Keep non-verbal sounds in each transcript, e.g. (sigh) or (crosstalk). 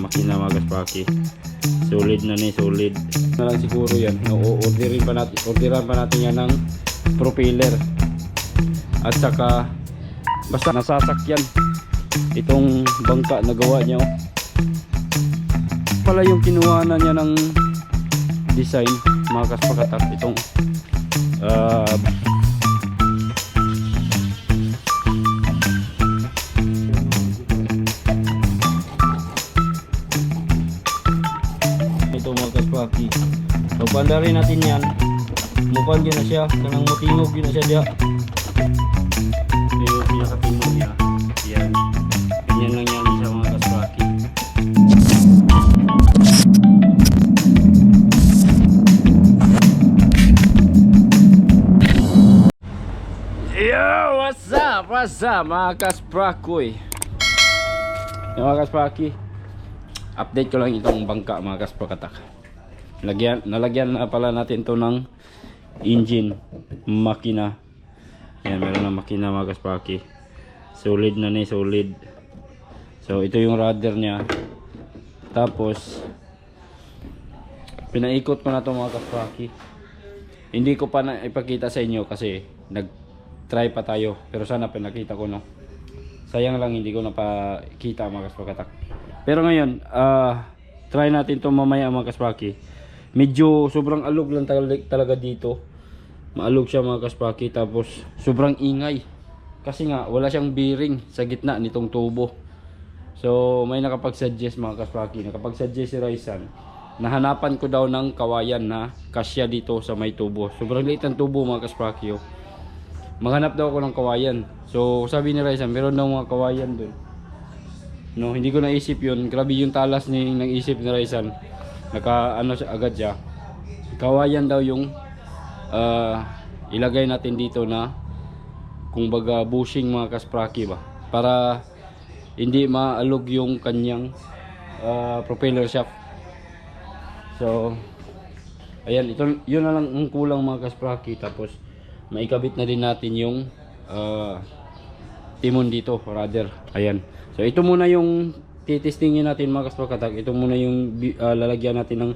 na makina mga kaspaki. Solid na ni, solid. Na lang siguro yan. O-orderin pa natin, orderan pa natin yan ng propeller. At saka basta nasasakyan itong bangka na gawa niya oh. Pala yung kinuha na niya ng design mga kaspakatak itong ah, rin natin yan mukhang yun na siya kanang mutingog yun na siya diya ito yung pinakatingog niya yan ganyan lang yan siya mga kaspaki Yo, what's up? What's up? Mga kasprakoy? Mga kaspraki Update ko lang itong bangka mga kasprakatak Lagyan, Nalagyan na pala natin to ng engine Makina. Yan, meron na makina mga kaspraki Solid na ni, solid. So ito yung rudder niya. Tapos Pinaikot ko na to mga kaspraki Hindi ko pa na ipakita sa inyo kasi nag try pa tayo. Pero sana pinakita ko no? Sayang lang hindi ko napakita mga kaspakatak pero ngayon ah try natin to mamaya mga kaspaki medyo sobrang alog lang tal- talaga dito maalog siya mga kaspaki tapos sobrang ingay kasi nga wala siyang bearing sa gitna nitong tubo so may nakapag-suggest mga kaspaki nakapag-suggest si Raisan nahanapan ko daw ng kawayan na kasya dito sa may tubo sobrang liit ng tubo mga kaspaki oh maghanap daw ako ng kawayan. So, sabi ni Raisa, meron daw mga kawayan doon. No, hindi ko naisip yun. Grabe yung talas ni ng isip ni Raisan. Naka ano agad siya. Kawayan daw yung ah, ilagay natin dito na kung baga bushing mga kaspraki ba para hindi maalog yung kanyang ah, propeller shaft. So, ayan, ito yun na lang ang kulang mga kaspraki tapos maikabit na din natin yung ah, timon dito rather ayan so ito muna yung titestingin natin mga kaspakatak ito muna yung ah, lalagyan natin ng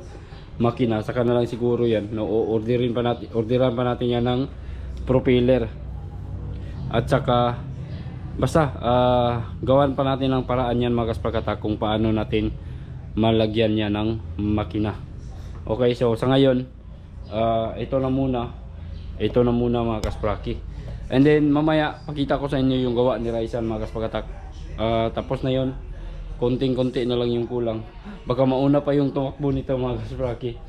makina. Saka na lang siguro yan. No orderin pa natin orderan pa natin yan ng propeller. At saka basta ah, gawan pa natin ng paraan yan mga kaspakatak kung paano natin malagyan niya ng makina. Okay so sa ngayon ah, ito na muna. Ito na muna mga kaspraki and then mamaya pakita ko sa inyo yung gawa ni Raisan mga kaspagatak Ah, tapos na yon konting konti na lang yung kulang. Baka mauna pa yung tumakbo nito mga kaspraki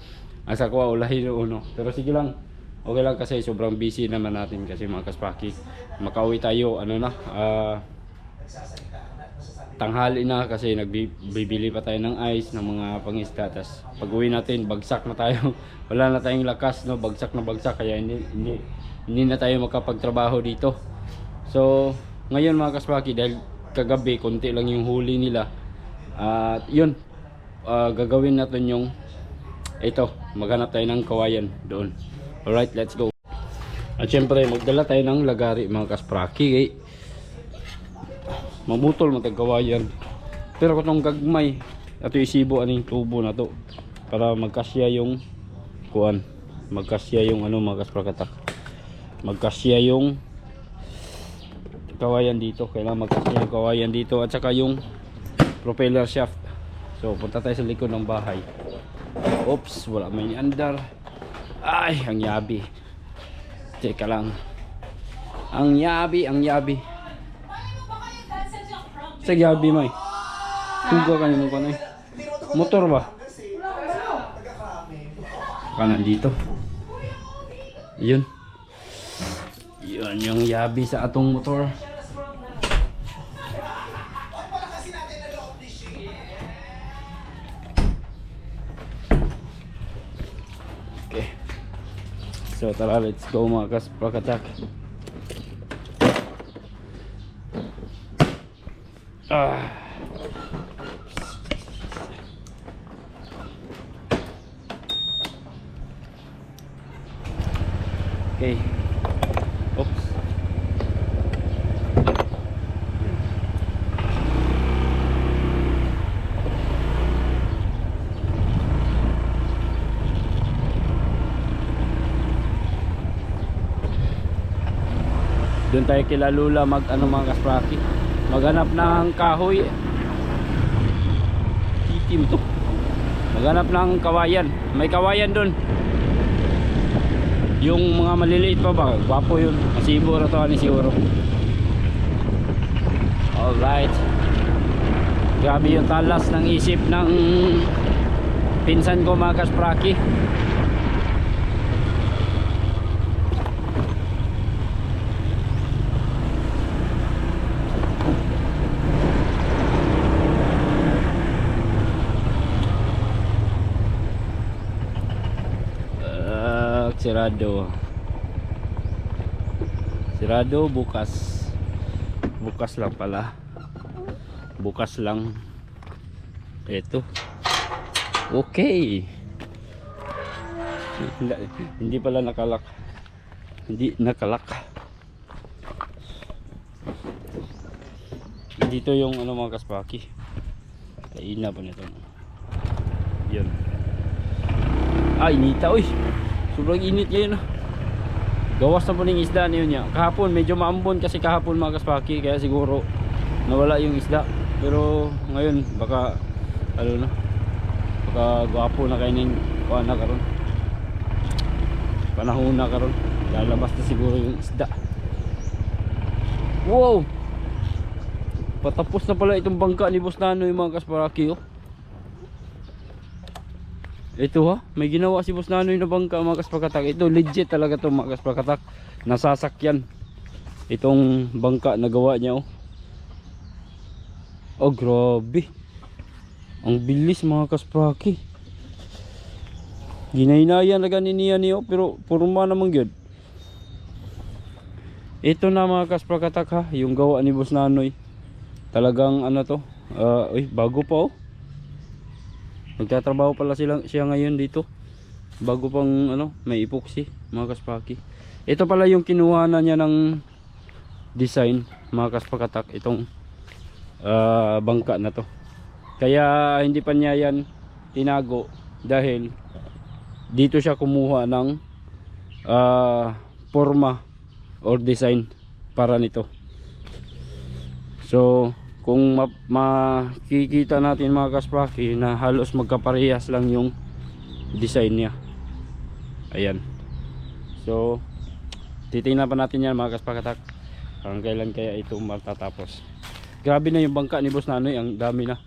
asa ko ulahin uno. Pero sige lang okay lang kasi sobrang busy naman natin kasi mga kaspraki makauwi tayo ano na ah, tanghali na kasi nagbibili pa tayo ng ice ng mga pangisda. Tas pag uwi natin bagsak na tayo. (laughs) Wala na tayong lakas no? Bagsak na bagsak kaya hindi hindi, hindi na tayo makapagtrabaho dito. So ngayon mga kaswaki dahil kagabi konti lang yung huli nila at yun ah, gagawin natin yung ito maghanap tayo ng kawayan doon. Alright let's go. At syempre magdala tayo ng lagari mga kaspraki eh. Mamutol matagkawayan pero kung gagmay ato isibo aning tubo na to para magkasya yung kuan magkasya yung ano mga kasprakatak. Magkasya yung kawayan dito. Kailangan magkasya yung kawayan dito. At saka yung propeller shaft. So punta tayo sa likod ng bahay. Oops wala may andar ay ang yabi. Teka lang. Ang yabi ang yabi. Sa yabi eh tuga ka mo kanay motor ba? Kanan dito yun. Yun yung yabi sa atong motor so tara let's go mga kaspakatak ah Okay. Doon tayo kila Lula mag ano mga kaspraki. Maghanap ng kahoy. Titim to. Maghanap ng kawayan. May kawayan doon. Yung mga maliliit pa ba? Gwapo yun. Masibo na to ni siguro. Alright. Grabe yung talas ng isip ng pinsan ko mga kaspraki. Ah, sirado. Sirado bukas. Bukas lang pala. Bukas lang. Ito. Okay. Hindi, pala nakalak. Hindi nakalak. Dito yung ano mga kaspaki. Kaina pa nito. Yan. Ah, inita oy. Sobrang init ngayon ah. Gawas na po ng isda niyo niya. Kahapon medyo maambon kasi kahapon mga kaspaki kaya siguro nawala yung isda. Pero ngayon baka ano na. Baka gwapo na kainin kuha na karon. Panahon na karon. Lalabas na siguro yung isda. Wow! Patapos na pala itong bangka ni Boss Nano yung mga kasparaki oh. Ito ha, may ginawa si Boss Nanoy na bangka mga kaspakatak. Ito legit talaga to mga kaspakatak. Nasasakyan. Itong bangka na gawa niya oh. Oh grabe. Ang bilis mga kaspraki. Ginaynayan na ganin niya niyo pero purma naman gyud. Ito na mga kaspakatak ha, yung gawa ni Boss Nanoy. Talagang ano to, ah, uy, bago pa oh. Nagtatrabaho pala sila, siya ngayon dito. Bago pang ano, may epoxy, mga kaspaki. Ito pala yung kinuha na niya ng design, mga kaspakatak, itong ah, bangka na to. Kaya hindi pa niya yan tinago dahil dito siya kumuha ng ah, forma or design para nito. So, kung ma- makikita natin mga kaspraki na halos magkaparehas lang yung design niya. Ayan. So titingnan pa natin yan mga kaspakatak hanggang kailan kaya ito matatapos. Grabe na yung bangka ni boss nanoy ang dami na.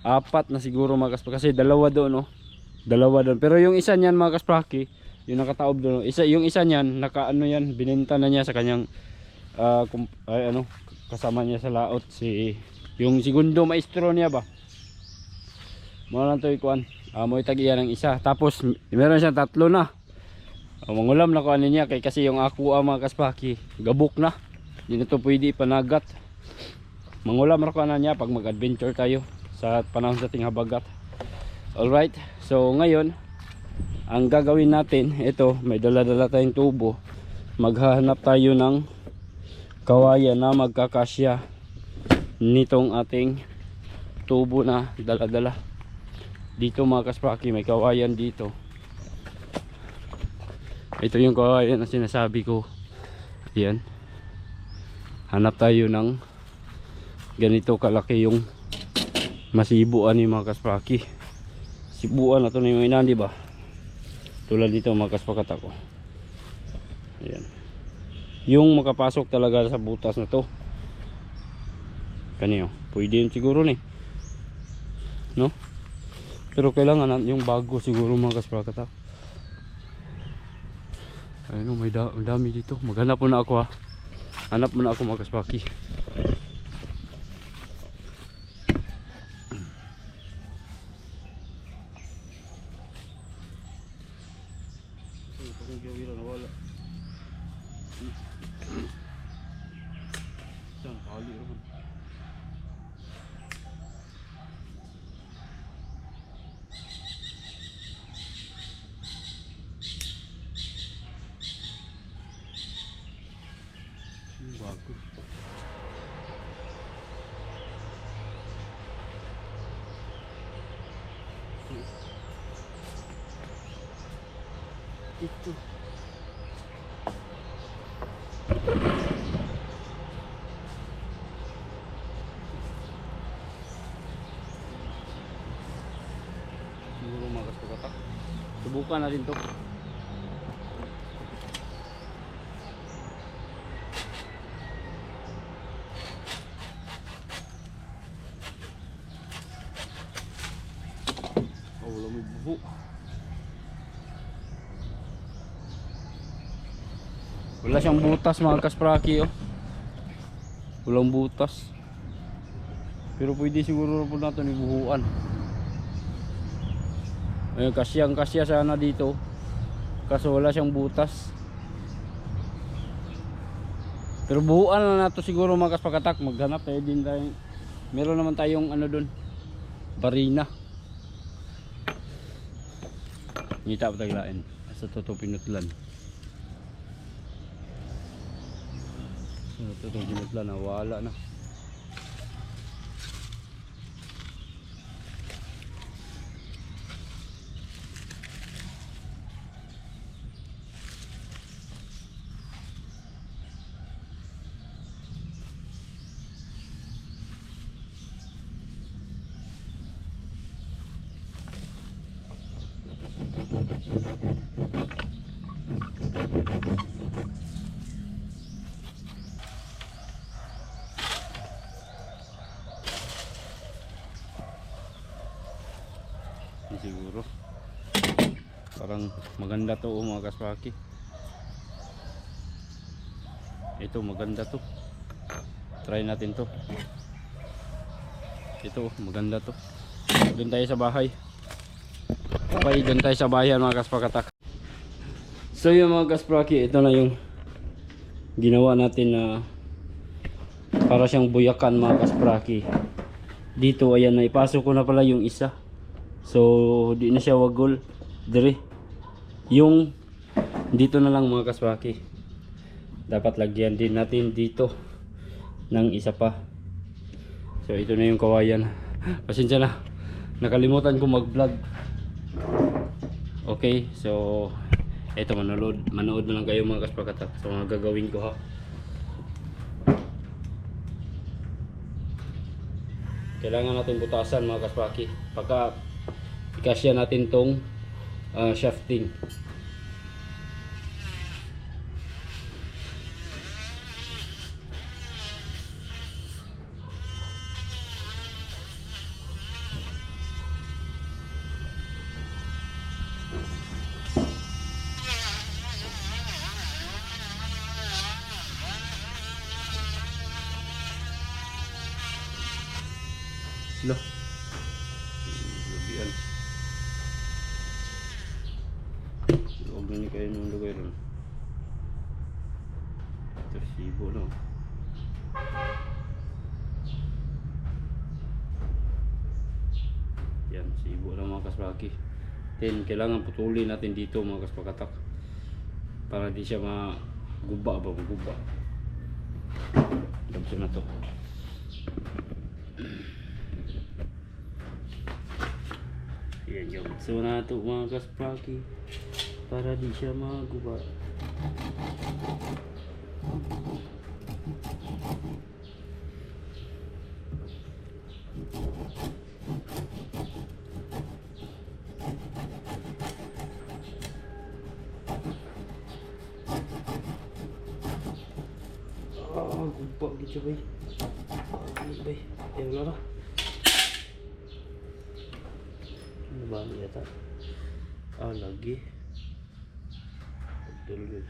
Apat na siguro mga kaspraki kasi dalawa doon no? Dalawa doon. Pero yung isa niyan mga kaspraki yung nakataob doon isa yung isa niyan naka ano yan binenta na niya sa kanyang kum- ay, ano kasama niya sa laot si yung segundo maestro niya ba? Mo lang to ikuan. Uh, mo itagiya ng isa. Tapos meron siyang tatlo na. Uh, mangulam na kuan niya kay kasi yung ako ang mga kaspaki gabok na. Hindi na to pwede panagat. Mangulam ra kuan niya pag mag adventure tayo sa panahon sa ting habagat. Alright so ngayon ang gagawin natin ito may dala-dala tayong tubo. Maghahanap tayo ng kawayan na magkakasya nitong ating tubo na dala-dala. Dito mga kaspraki may kawayan dito. Ito yung kawayan na sinasabi ko. Yan hanap tayo ng ganito kalaki yung masibuan ni mga kaspraki sibuan na to na yung inan di ba? Tulad dito mga kaspakat ako. Ayan yung makapasok talaga sa butas na to. Kaniyo pwede yun siguro ni. No? Pero kailangan na- yung bago siguro mga kasprakat ha ayun oh, may da dami dito. Maghanap muna ako ha hanap muna ako mga kaspaki. Saan Mm-hmm. Subukan natin to. Oh, wala may buho. Wala siyang butas mga kaspraki oh. Walang butas. Pero pwede siguro po natin ibuhuan. Ayun, kasyang kasya sana dito. Kaso wala siyang butas. Pero buhuan na nato siguro mga kaspakatak. Maghanap tayo din tayo. Meron naman tayong ano dun. Barina. Ngita pa taglain. Sa totoo pinutlan. Sa totoo pinutlan na wala na. Hindi siguro. Parang maganda to oh, mga kaspaki. Ito maganda to. Try natin to. Ito maganda to. Doon tayo sa bahay. Okay, doon tayo sa bayan mga kaspakatak. So yung mga kaspraki, ito na yung ginawa natin na para siyang buyakan mga kaspraki. Dito ayan na ipasok ko na pala yung isa. So di na siya wagol dire. Yung dito na lang mga kaswaki. Dapat lagyan din natin dito ng isa pa. So ito na yung kawayan. (laughs) Pasensya na. Nakalimutan ko mag-vlog. Okay, so ito manood manood na lang kayo mga kaspakatak sa mga gagawin ko ha. Kailangan natin butasan mga kaspaki. Pagka ikasya natin tong ah, shafting. Lo. Lubian. Huwag na ni kayo nung lugay ron. Ito sibo no. Yan, sibo lang mga kasbaki. Kailangan putulin natin dito mga kaspakatak. Para di siya maguba ba, maguba. Dabso na to. Yan yung so na ito mga kaspraki para di siya maguba. Ah, gitu bay. Ano bay? Ayaw na ra. Ano ba ano yata? Ah, lagi. Dulgul.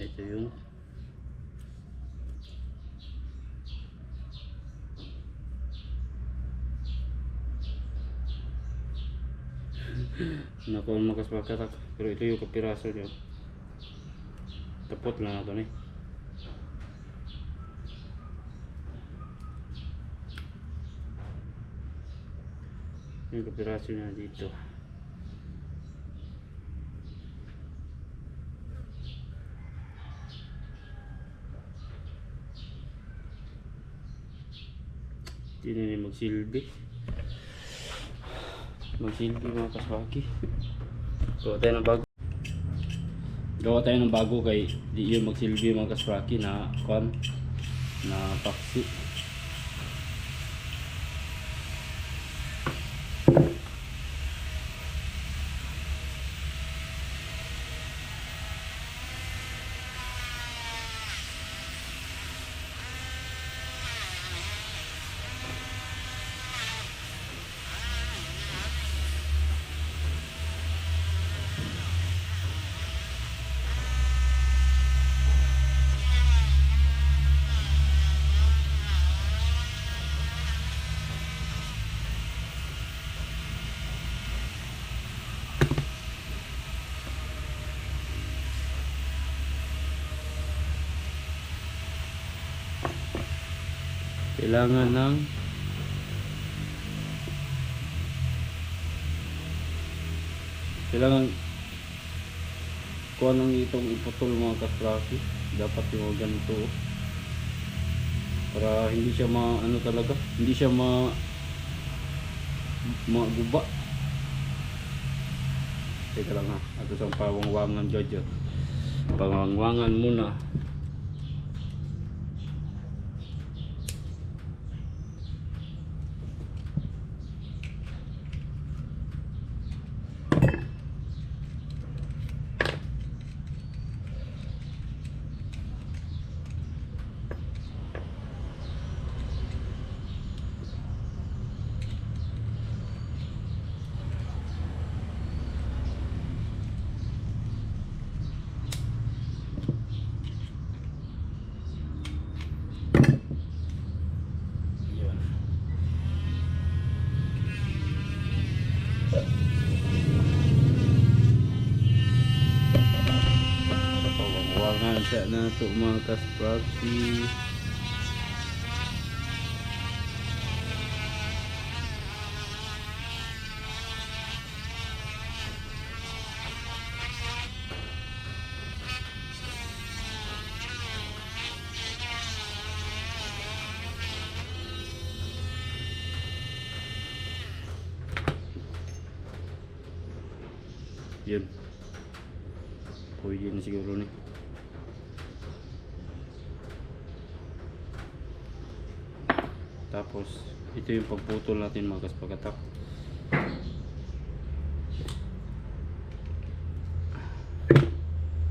Ito yung (laughs) Naku, makas pagkatak. Pero ito yung kapiraso niya. Tapot lang na ito ni. Yung kapiraso niya dito. Hindi na niya magsilbi. Magsilbi mga kaswaki. Gawa tayo ng bago. Gawa tayo ng bago kay di yun magsilbi mga kaswaki na kwan na paksi. Kailangan ng kailangan kuha lang itong iputol mga kaspraki dapat yung ganito oh. para hindi siya ma ano talaga hindi siya ma maguba. Teka lang ha. Ato sa pawangwangan jojo pawangwangan muna Yun. Pawangwangan sa na ito mga kaspraki. Yun. Pwede na siguro ni. Tapos, ito yung pagputol natin mga kaspagatak.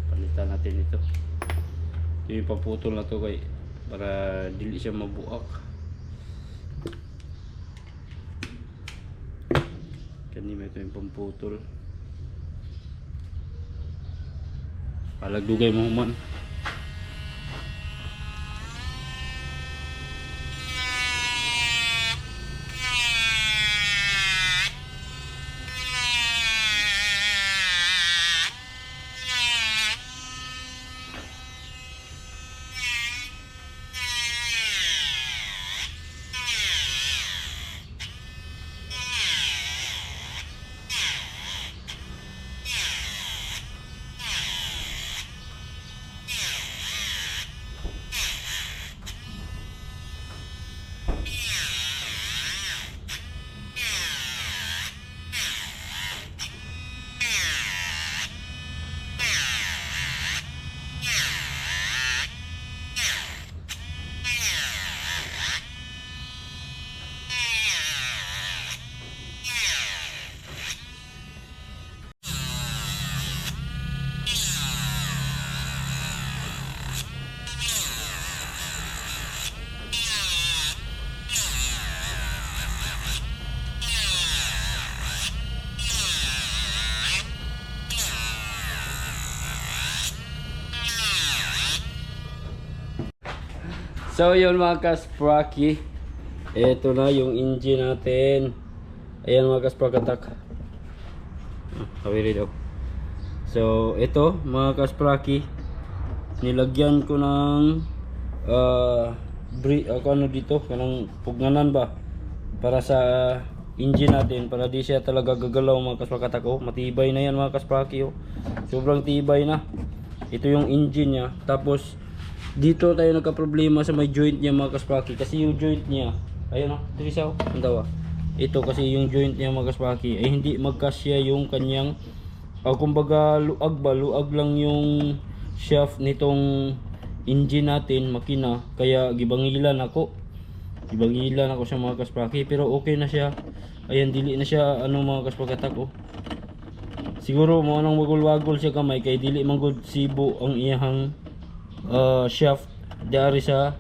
Palitan natin ito. Ito yung pagputol na to kay para dili siya mabuak. Kanina ito yung pamputol. Palagdugay mo man. So yun mga kaspraki Ito na yung engine natin. Ayan mga kasprakatak ah, Kawiri daw So ito mga kaspraki Nilagyan ko ng uh, bri ako ano dito kanang pugnanan ba? Para sa engine natin para di siya talaga gagalaw mga kasprakatak oh, matibay na yan mga kaspraki oh. sobrang tibay na. Ito yung engine niya. Tapos dito tayo nagka-problema sa may joint niya mga kaspraki kasi yung joint niya ayun o, Trisaw, ang tawa ito kasi yung joint niya mga kaspraki ay hindi magkasya yung kanyang o kumbaga luag ba, luag lang yung shaft nitong engine natin, makina. Kaya gibangilan ako. Gibangilan ako sa mga kaspraki pero okay na siya. Ayan, dili na siya ano mga kaspraki oh. siguro mo nang wagol-wagol siya kamay kay dili man gud sibo ang iyang uh, shaft dari sa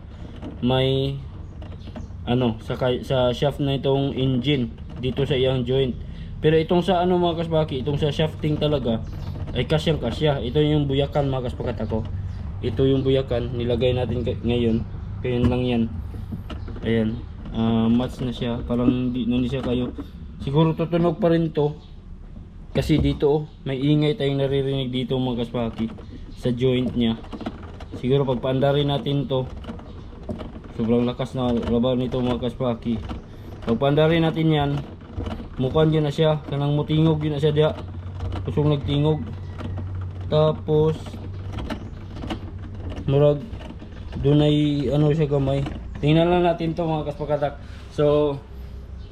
may ano sa sa shaft na itong engine dito sa iyang joint. Pero itong sa ano mga kasbaki itong sa shafting talaga ay kasyang kasya. Ito yung buyakan mga kaspakat ako. Ito yung buyakan nilagay natin ngayon. Kaya lang yan. Ayan. Ah, match na siya. Parang di na siya kayo. Siguro tutunog pa rin to. Kasi dito oh, may ingay tayong naririnig dito mga kaspaki sa joint niya. Siguro pagpaandarin natin to Sobrang lakas na laban nito mga kaspaki. Pagpandarin natin yan, mukan yun na siya. Kanang mutingog yun na siya diya. Kusong nagtingog. Tapos, murag, dunay ano siya gamay. Tingnan lang natin to mga kaspakatak. So,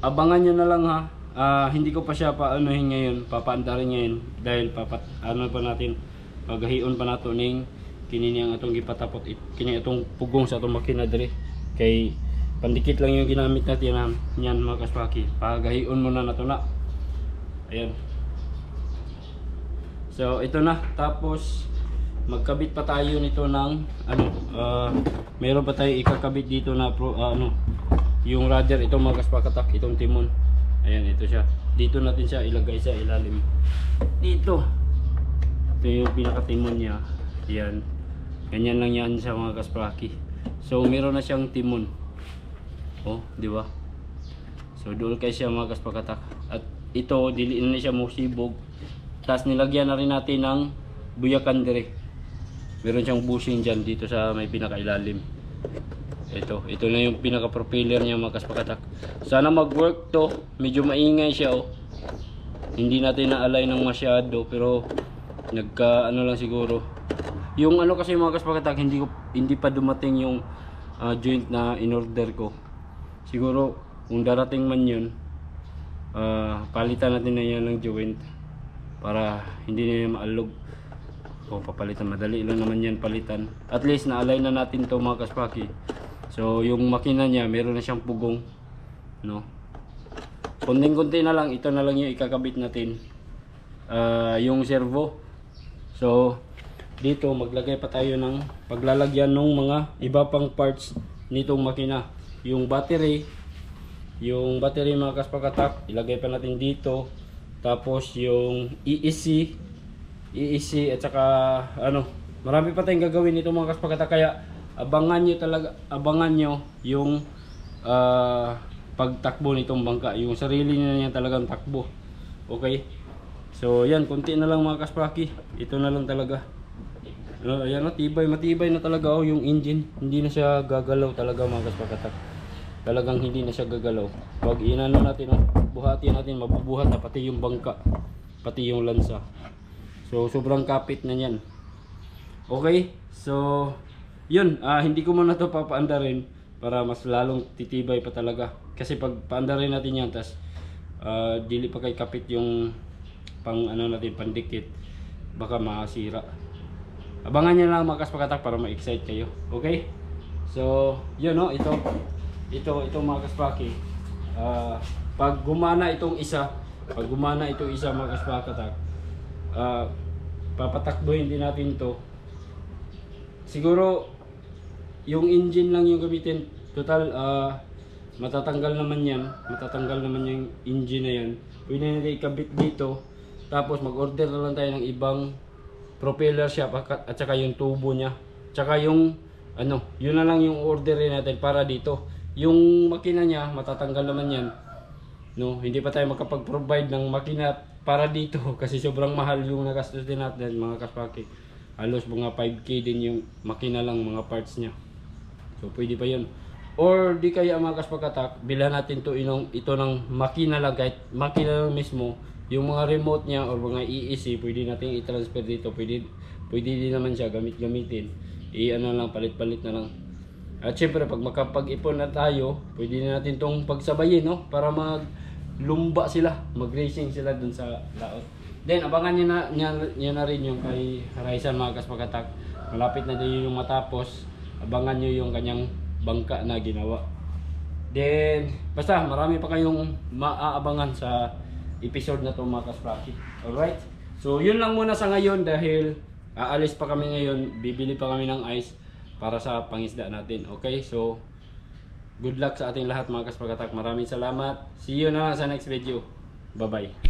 abangan nyo na lang ha. Ah, hindi ko pa siya paanuhin ngayon, papaandarin ngayon dahil papat ano pa natin pagahion pa nato ning kini niyang atong gipatapot kini atong pugong sa atong makina diri. Kay pandikit lang yung ginamit natin yan, yan mga kaspaki pagahion muna nato na. Ayan. So ito na. Tapos magkabit pa tayo nito ng ano ah, meron pa tayo ikakabit dito na pro, ah, ano yung rudder. Ito mga kaspakatak itong timon. Ayan ito siya. Dito natin siya ilagay sa ilalim. Dito. Ito yung pinakatimon niya. Yan ganyan lang yan sa mga kaspraki so meron na siyang timon oh di ba so doon kay siya mga kaspakatak at ito diliin na siya musibog tapos nilagyan na rin natin ng buyakan dire meron siyang bushing dyan dito sa may pinakailalim ito, ito na yung pinaka propeller niya mga kaspakatak. Sana mag-work to. Medyo maingay siya oh. Hindi natin na-align ng masyado pero nagka ano lang siguro. Yung ano kasi mga kaspakatak, hindi ko hindi pa dumating yung ah, joint na in-order ko. Siguro kung darating man yun, ah, palitan natin na yan ng joint para hindi na yan maalog. O papalitan, madali lang naman yan palitan. At least na-align na natin to mga kaspaki. So yung makina niya, meron na siyang pugong. No? Kunting-kunti na lang, ito na lang yung ikakabit natin. Ah, yung servo. So dito maglagay pa tayo ng paglalagyan ng mga iba pang parts nitong makina. Yung battery, yung battery mga kaspakatak, ilagay pa natin dito. Tapos yung EEC, EEC at saka ano, marami pa tayong gagawin nito mga kaspakatak kaya abangan nyo talaga, abangan nyo yung ah, pagtakbo nitong bangka, yung sarili na niya talagang takbo. Okay? So yan, konti na lang mga kaspaki. Ito na lang talaga. Uh, ayan, oh, tibay, matibay na talaga oh, yung engine. Hindi na siya gagalaw talaga mga kaspakatak. Talagang hindi na siya gagalaw. Pag inano natin, oh, buhatin natin, mabubuhat na pati yung bangka, pati yung lansa. So sobrang kapit na yan. Okay, so yun, ah, hindi ko muna to papaandarin para mas lalong titibay pa talaga. Kasi pag paandarin natin yan, tas ah, dili pa kay kapit yung pang ano natin, pandikit, baka masira. Abangan nyo lang mga kaspakatak para ma-excite kayo. Okay? So, yun no, ito. Ito, ito mga kaspaki. Ah, pag gumana itong isa, pag gumana itong isa mga kaspakatak, ah, papatakbuhin din natin to siguro yung engine lang yung gamitin total ah, matatanggal naman yan matatanggal naman yung engine na yan pwede natin ikabit dito tapos mag order na lang tayo ng ibang propeller shaft at saka yung tubo niya. Tsaka yung ano yun na lang yung orderin natin para dito. Yung makina niya matatanggal naman yan. No hindi pa tayo makapag-provide ng makina para dito (laughs) kasi sobrang mahal yung nagastos din natin mga kaspaki halos mga 5k din yung makina lang mga parts niya. So pwede pa yun. Or di kaya mga kaspakatak bilhan natin to inong ito ng makina lang kahit makina lang mismo yung mga remote niya or mga EEC pwede natin i-transfer dito pwede pwede din naman siya gamit gamitin i ano lang palit palit na lang at syempre pag makapag-ipon na tayo, pwede na natin tong pagsabayin, no? Para mag lumba sila, mag-racing sila dun sa laot. Then abangan niyo na niya, niya na rin yung kay Horizon mga kaspakatak. Malapit na din yung matapos. Abangan niyo yung kanyang bangka na ginawa. Then basta marami pa kayong maaabangan sa episode na to mga kaspraki. Alright? So yun lang muna sa ngayon dahil aalis pa kami ngayon, bibili pa kami ng ice para sa pangisda natin. Okay? So, good luck sa ating lahat mga kaspagatak. Maraming salamat. See you na sa next video. Bye-bye.